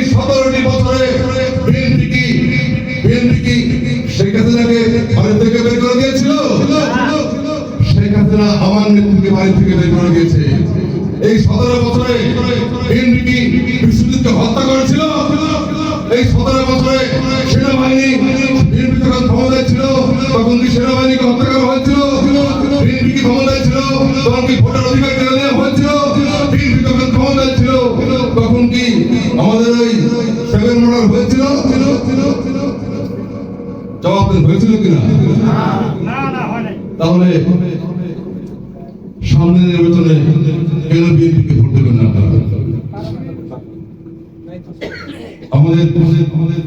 এই সতেরোটি বছরে বিএনপি কি? বিএনপি শেখ হাসিনাকে বাড়ি থেকে বের করে দিয়েছিল? শেখ হাসিনা আমার নেতৃত্বে বাড়ি থেকে বের করে দিয়েছে। দেন হয়েছিল কিনা? তাহলে সামনের নির্বাচনে কেন বিএনপিকে ভোট দেবেন না আমাদের আমাদের আমাদের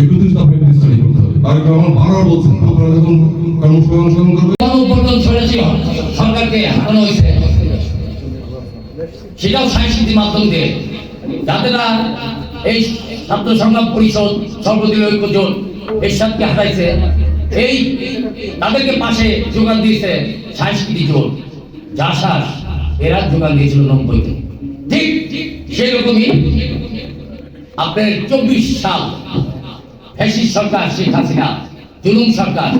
একত্রিশ দফা একত্রিশ করতে হবে আর আমার বারবার বলছেন আপনারা যখন কর্মসূচি অনুসরণ করবেন গণপরিবর্তন চলেছিল সরকারকে হাঁটানো হয়েছে। সেটাও সাংস্কৃতিক মাধ্যম দিয়ে। যাতে না এই ছাত্র সংগ্রাম পরিষদ সর্বদলীয় ঐক্য জোট হাঁটাইছে এই তাদেরকে পাশে যোগান দিয়েছে সাংস্কৃতিক জাসাস এরা যোগান দিয়েছিল ঠিক সেরকমই আপনার চব্বিশ সাল ফ্যাসিস্ট সরকার, শেখ হাসিনা, জুলুম সরকার,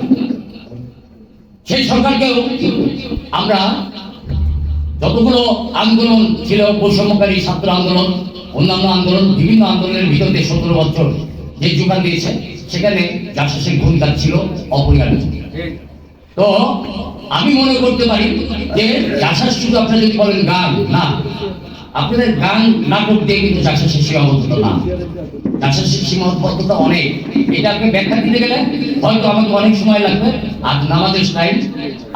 সেই সরকারকেও আমরা যতগুলো আন্দোলন ছিল, বৈষম্যকারী ছাত্র আন্দোলন, অন্যান্য আন্দোলন, বিভিন্ন আন্দোলনের ভিতর সতেরো বছর যে যোগান দিয়েছে, সেখানে জাসাসের ভূমিকা ছিল অপরিহার্য। তো আমি মনে করতে পারি যে যাশাস শুধু আপনারা যদি বলেন গান, না আপনাদের গান নাটক দিয়ে কিন্তু জাসাসের সীমাবদ্ধতা না। জাসাসের সীমাবদ্ধতা অনেক। এটা আপনি ব্যাখ্যা দিতে গেলে হয়তো আমাকে অনেক সময় লাগবে। আর নামাজের টাইম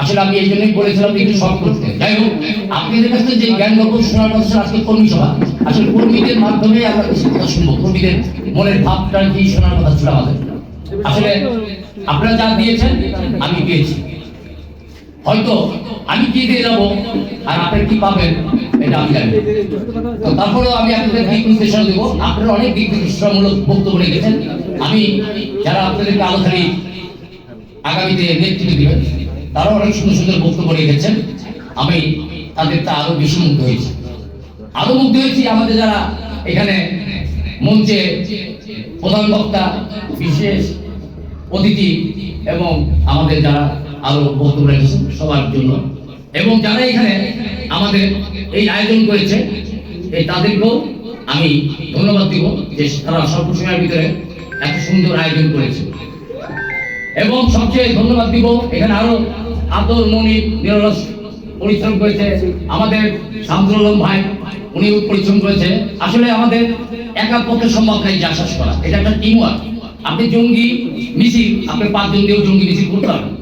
আসলে আমি এই জন্যই বলেছিলাম একটু শর্ট করতে। যাই হোক, আপনাদের কাছে যে জ্ঞান গল্প শোনার কথা আজকে কর্মী সভা। আসলে কর্মীদের মাধ্যমে আমরা কিছু কথা শুনব কর্মীদের মনের ভাবটা কি শোনার কথা ছিল আমাদের? আসলে আপনারা যা দিয়েছেন, আমি পেয়েছি হয়তো আমি কি দিয়ে যাব? আর আপনি কি পাবেন? এটা আমি জানি তো তারপরেও আমি আপনাদের দিক নির্দেশনা দেবো। আপনারা অনেক দিক নির্দেশনামূলক বক্তব্য রেখেছেন। আমি যারা আপনাদেরকে আলোচনী আগামীতে নেতৃত্ব দিবেন, তারাও অনেক সুন্দর সুন্দর বক্তব্য রেখেছেন। আমি তাদের তা আরও বেশি মুগ্ধ হয়েছি। আরও মুগ্ধ হয়েছি আমাদের যারা এখানে মঞ্চে প্রধান বক্তা, বিশেষ অতিথি এবং আমাদের যারা আরও বক্তব্য রেখেছেন সবার জন্য। এবং যারা এখানে আমাদের এই আয়োজন করেছে, এই তাদেরকেও আমি ধন্যবাদ দিব যে তারা স্বল্প সময়ের ভিতরে এত সুন্দর আয়োজন করেছে। এবং সবচেয়ে ধন্যবাদ দিব, এখানে আরও আদর মনির নিরলস পরিশ্রম করেছে, আমাদের শামসুল আলম ভাই উনি পরিশ্রম করেছে। আসলে আমাদের একা পক্ষে সম্ভব নাই যা করা। এটা একটা টিম ওয়ার্ক আপনি জঙ্গি মিছিল আপনি পাঁচজন দিয়েও জঙ্গি মিছিল করতে পারবেন।